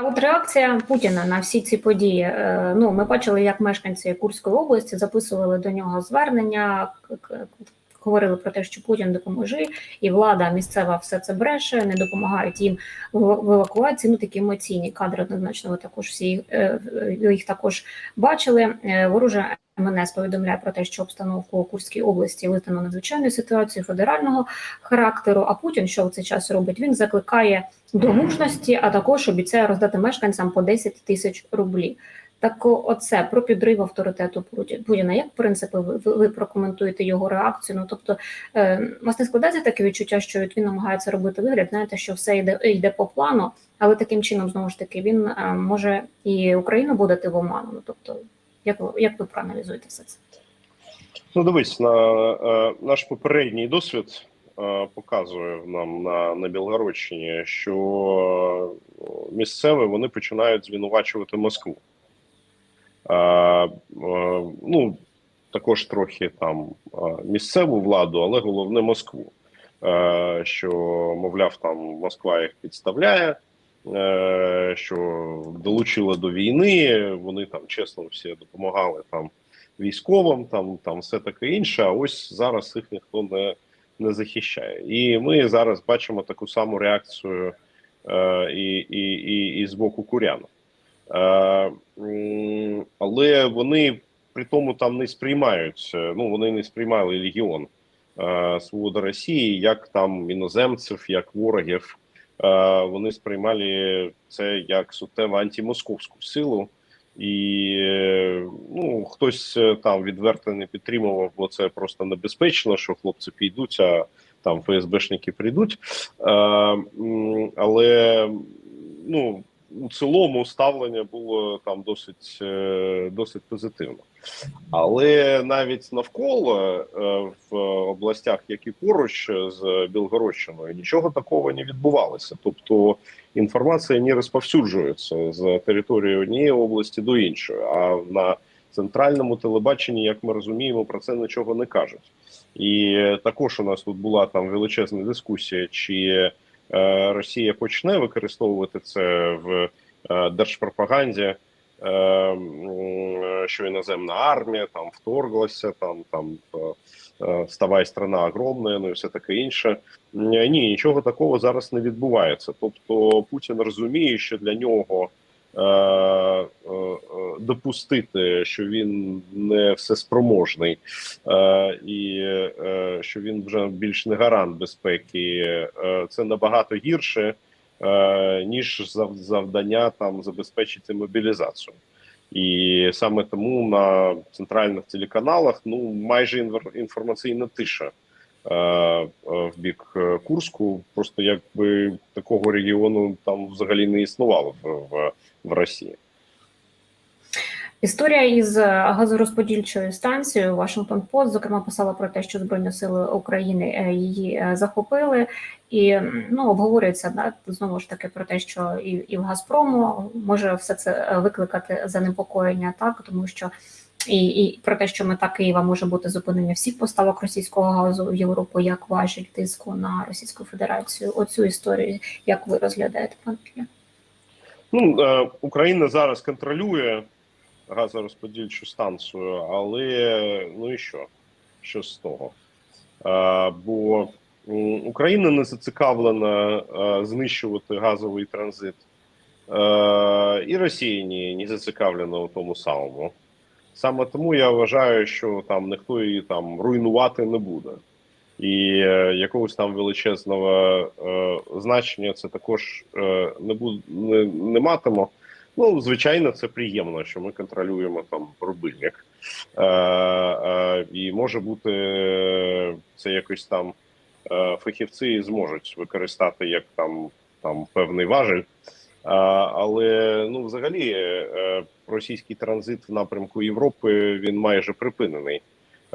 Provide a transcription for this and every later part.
А от реакція Путіна на всі ці події. Е, Ну, ми бачили, як мешканці Курської області записували до нього звернення, говорили про те, що Путін допоможи, і влада місцева все це бреше, не допомагають їм в евакуації. Ну такі емоційні кадри однозначно. Ви також всі е, ви їх також бачили. Е, Вороже МНС повідомляє про те, що обстановку у Курській області визнано надзвичайною ситуацією федерального характеру. А Путін, що в цей час робить? Він закликає до мужності, а також обіцяє роздати мешканцям по 10 тисяч рублів. Так, оце про підрив авторитету Путі- Путіна. Як в принципі ви, ви, прокоментуєте його реакцію? Ну тобто, е, у вас не складається таке відчуття, що він намагається робити вигляд, знаєте, що все йде йде по плану, але таким чином знову ж таки він е, може і Україну будати в оману. Ну тобто, як ви як ви проаналізуєте все це? Ну, дивись, на е, наш попередній досвід е, показує нам на, на Білгородщині, що е, місцеві вони починають звинувачувати Москву. Ну, також трохи там місцеву владу, але головне Москву. Що, мовляв, там Москва їх підставляє, е, що долучила до війни, вони там чесно всі допомагали там військовим, там там все таке інше. А ось зараз їх ніхто не, не захищає. І ми зараз бачимо таку саму реакцію е, і, і, і, і з боку курян. Е, але вони при тому там не сприймають. е, Ну вони не сприймали легіон е, Свобода Росії як там іноземців, як ворогів. Вони сприймали це як суттєво антимосковську силу. І ну хтось там відверто не підтримував, бо це просто небезпечно, що хлопці підуть, а там ФСБшники прийдуть. Але ну у цілому ставлення було там досить е, досить позитивно. Але навіть навколо е, в областях, які поруч з Білгородщиною, нічого такого не відбувалося. Тобто інформація не розповсюджується з території однієї області до іншої. А на центральному телебаченні, як ми розуміємо, про це нічого не кажуть. І також у нас тут була там величезна дискусія, чи Росія почне використовувати це в е, держпропаганді. е, Що іноземна армія там вторглася, там там е, ставай страна огромна, ну і все таке інше. Ні, нічого такого зараз не відбувається. Тобто Путін розуміє, що для нього е, е, е, допустити, що він не всеспроможний, е, і е, що він вже більш не гарант безпеки, е, це набагато гірше, е, ніж завдання там забезпечити мобілізацію. І саме тому на центральних телеканалах ну майже інформаційна тиша е, е, в бік е, Курську. Просто якби такого регіону там взагалі не існувало в, в, в Росії. Історія із е, газорозподільчою станцією Вашингтон Пост, зокрема, писала про те, що Збройні сили України е, її е, захопили, і ну обговорюється да, знову ж таки про те, що і, і в Газпрому може все це викликати занепокоєння, так тому що. І, і про те, що мета Києва може бути зупинення всіх поставок російського газу в Європу, як важіль тиску на Російську Федерацію. Оцю історію, як ви розглядаєте, пан? Ну Україна зараз контролює газорозподільчу станцію, але ну і що? Що з того? Е, бо Україна не зацікавлена е, знищувати газовий транзит, е, і Росія не, не зацікавлена у тому самому. Саме тому я вважаю, що там ніхто її там руйнувати не буде. І якогось там величезного е, значення це також е, не буде не, не матиме. Ну, звичайно, це приємно, що ми контролюємо там рубильник. Е, е, і може бути е, це якось там е, фахівці зможуть використати як там, там певний важель. А, але ну, взагалі, е, російський транзит в напрямку Європи він майже припинений.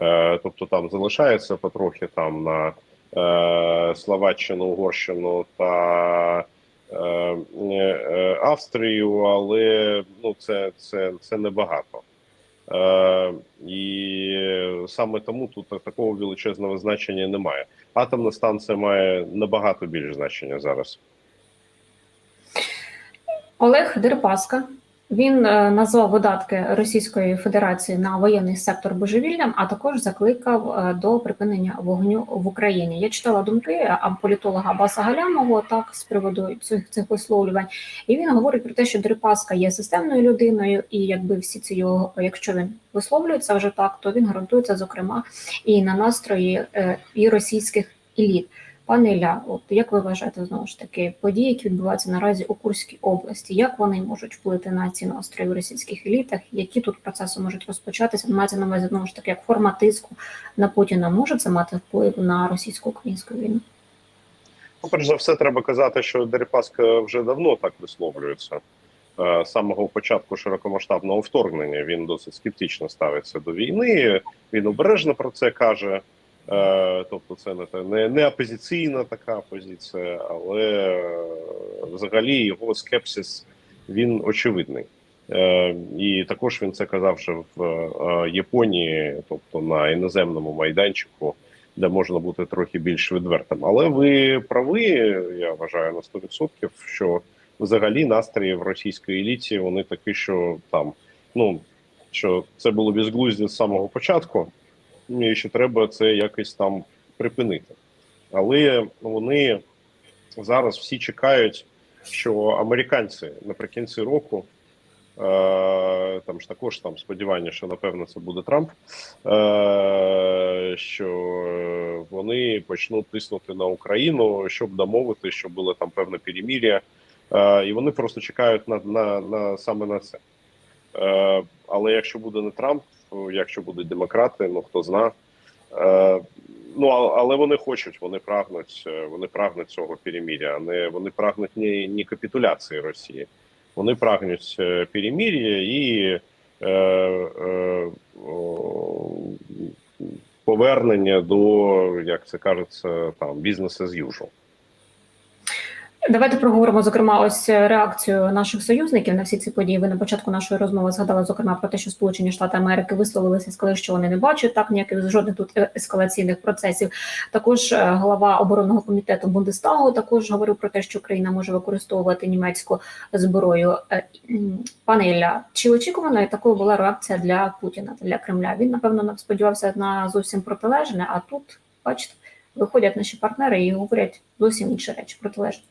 Е, тобто там залишається потрохи там на е, Словаччину, Угорщину та е, е, Австрію, але ну, це, це, це небагато. Е, і саме тому тут такого величезного значення немає. Атомна станція має набагато більше значення зараз. Олег Дерипаска. Він е, назвав видатки Російської Федерації на воєнний сектор божевіллям, а також закликав е, до припинення вогню в Україні. Я читала думки а, політолога Абаса Галямового так з приводу цих цих висловлювань, і він говорить про те, що Дерипаска є системною людиною, і якби всі ці його, якщо він висловлюється вже так, то він гарантується зокрема і на настрої е, і російських еліт. Пане Ілля, от як ви вважаєте знову ж таки події, які відбуваються наразі у Курській області, як вони можуть вплити на ці настрої в російських елітах? Які тут процеси можуть розпочатися? Мається на увазі знову ж таки як форма тиску на Путіна може це мати вплив на російсько-українську війну? Ну, перш за все, треба казати, що Дерипаска вже давно так висловлюється. Е, З самого початку широкомасштабного вторгнення він досить скептично ставиться до війни. Він обережно про це каже. Е, Тобто, це не не, опозиційна така позиція, але е, взагалі його скепсис він очевидний. Е, І також він це казав ще в Японії, тобто на іноземному майданчику, де можна бути трохи більш відвертим. Але ви праві, я вважаю на 100%, що взагалі настрої в російській еліті вони такі, що там ну що це було безглуздя з самого початку, що треба це якось там припинити. Але вони зараз всі чекають, що американці наприкінці року. Е, там ж також там сподівання, що напевно це буде Трамп. Е, що вони почнуть тиснути на Україну, щоб домовити, щоб було там певне перемір'я. Е, і вони просто чекають на, на, на саме на це. Але якщо буде не Трамп, якщо будуть демократи, ну хто зна. Е, ну але вони хочуть, вони прагнуть, е, вони прагнуть цього перемір'я. Не вони прагнуть ні, ні капітуляції Росії. Вони прагнуть е, перемір'я і е, е, повернення до, як це кажеться, там бізнес as usual. Давайте проговоримо зокрема ось реакцію наших союзників на всі ці події. Ви на початку нашої розмови згадали зокрема про те, що Сполучені Штати Америки висловилися, сказали, що вони не бачать так ніяких жодних тут е- ескалаційних процесів. Також е, голова оборонного комітету Бундестагу також говорив про те, що Україна може використовувати німецьку зброю. Е, Пане Ілля, чи очікувано такою була реакція для Путіна для Кремля? Він напевно сподівався на зовсім протилежне. А тут, бачите, виходять наші партнери і говорять зовсім інші речі протилежні.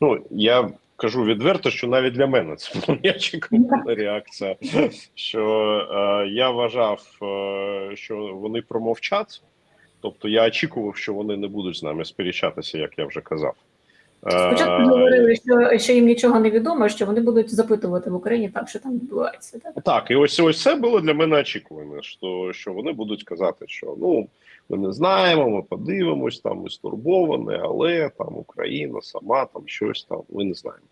Ну я кажу відверто, що навіть для мене це була неочікувана реакція. Що е, я вважав, е, що вони промовчать. Тобто я очікував, що вони не будуть з нами сперечатися, як я вже казав. Е, Спочатку говорили, що, що їм нічого не відомо, що вони будуть запитувати в Україні так, що там відбувається. Так? Так, і ось ось це було для мене очікувано, що, що вони будуть казати, що ну ми не знаємо, ми подивимось, там ми стурбовані, але там Україна сама там щось там, ми не знаємо.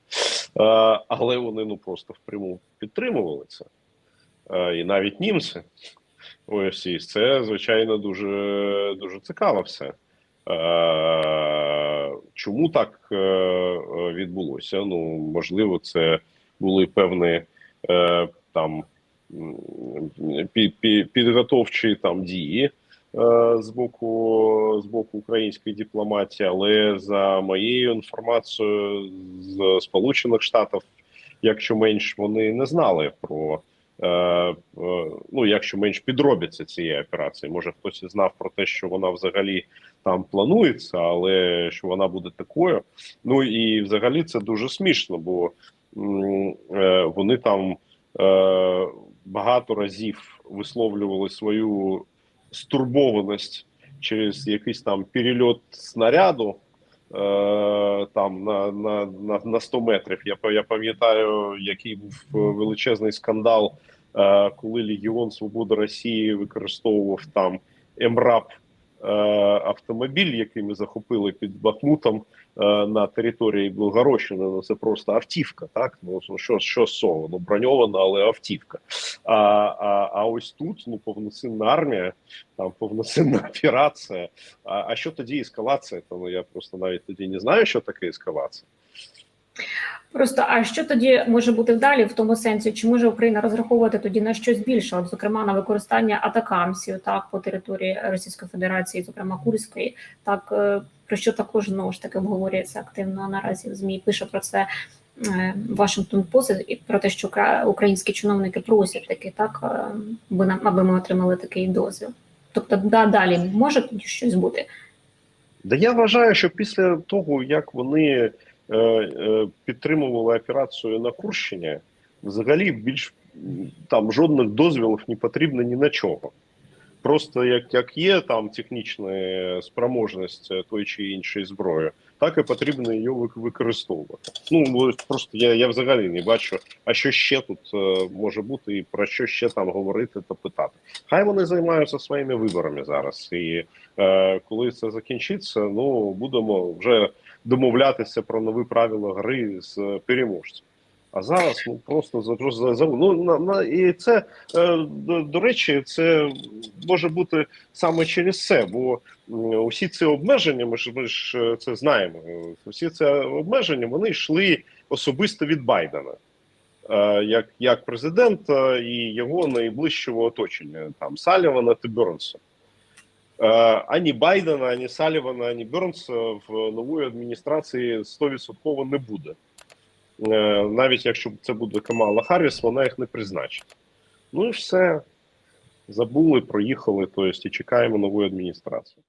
Е, але вони ну просто впряму підтримували це. Е, і навіть німці. Ось і це, звичайно, дуже, дуже цікаво все. Е, чому так е, відбулося? Ну, можливо, це були певні е, там підготовчі там дії е, з боку з боку української дипломатії, але за моєю інформацією з Сполучених Штатів, якщо менш вони не знали про. Е, е, Ну, якщо менш підробиться цієї операції, може хтось і знав про те, що вона взагалі там планується, але що вона буде такою. Ну і взагалі це дуже смішно, бо е, вони там багато разів висловлювали свою стурбованість через якийсь там перельот снаряду. Е, Там на, на, на, на 100 метрів. Я, я пам'ятаю, який був величезний скандал, е, коли Легіон Свободи Росії використовував там МРАП е, автомобіль, який ми захопили під Бахмутом е, на території Білгородщини. Ну це просто автівка, так ну, що, що з цього? Ну броньована, але автівка. А, а, а ось тут ну повноцінна армія, там повноцінна операція. А, а що тоді ескалація? То ну я просто навіть тоді не знаю, що таке ескалація. Просто а що тоді може бути вдалі в тому сенсі, чи може Україна розраховувати тоді на щось більше, от зокрема на використання атакамсів так по території Російської Федерації, зокрема Курської, так е, про що також знову ж таки обговорюється активно наразі в змі. Пише про це е, Washington Post і про те, що кра- українські чиновники просять таки, так, е, аби нам- аби ми отримали такий дозвіл. Тобто, да, далі може щось бути. Да я вважаю, що після того, як вони е, е, підтримували операцію на Курщині, взагалі більш там жодних дозвілів не потрібно ні на чого. Просто як, як є там технічна спроможність тої чи іншої зброї, так і потрібно її використовувати. Ну просто я, я взагалі не бачу, а що ще тут е, може бути, і про що ще там говорити та питати. Хай вони займаються своїми виборами зараз. І е, коли це закінчиться, ну будемо вже домовлятися про нові правила гри з переможцем. А зараз ну просто за просто за, ну на, на і це е, до, до речі, це може бути саме через це, бо усі ці обмеження, ми ж ми ж е, це знаємо. Усі ці обмеження вони йшли особисто від Байдена. Е, Як, як президента і його найближчого оточення, там Салівана та Бернса. Е, Ані Байдена, ані Салівана, ані Бернса в нової адміністрації 100% не буде. Е, Навіть якщо це буде Камала Харріс, вона їх не призначить. Ну і все. Забули, проїхали, тобто і чекаємо нової адміністрації.